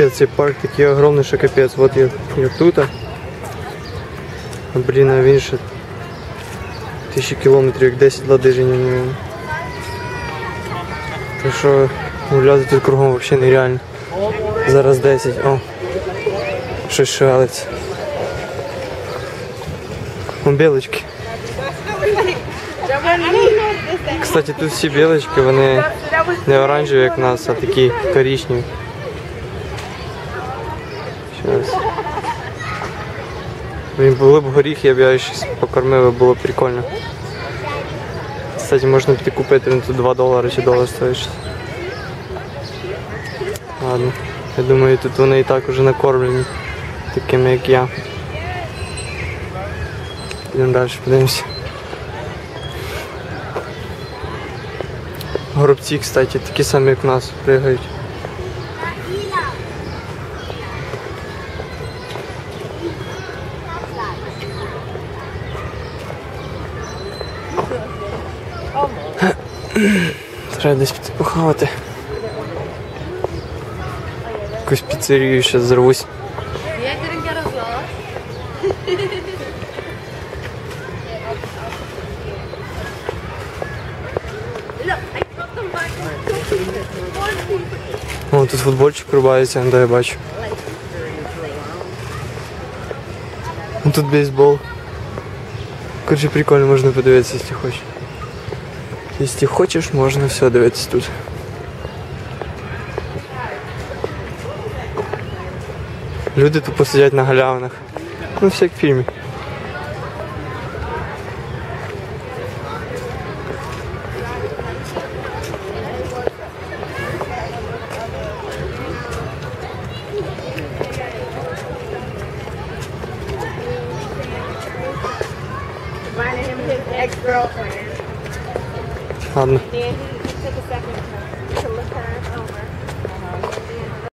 Капець, цей парк такий огромний, що капець. От я, я тут. А блін, а ще тисячі кілометрів, як 10 ладижень, мабуть. Так що гуляти тут кругом взагалі нереально. Зараз 10. О. Щось шалиться. Вон білочки. Кстати, тут всі білочки, вони не оранжеві, як нас, а такі коричневі. Щас. Блін, були б горіх, я б я щось покормив, було б прикольно. Кстати, можна піти купити, він тут 2 долари чи долар стоїть. Ладно. Я думаю, тут вони і так уже накормлені, такими як я. Підемо далі, подивимося. Горобці, кстати, такі самі, як в нас, пригають. Треба десь піти похавати. Якусь піцерію ще back. О, тут футбольчик рубається, де я бачу. Ну, Тут бейсбол. Короче, прикольно, можна подивитися, якщо хочеш. Якщо хочеш, можна все дивитися тут. Люди тупо сидять на галявинах. Ну, все як в фільмі. Finding him his ex-girlfriend. Ладно.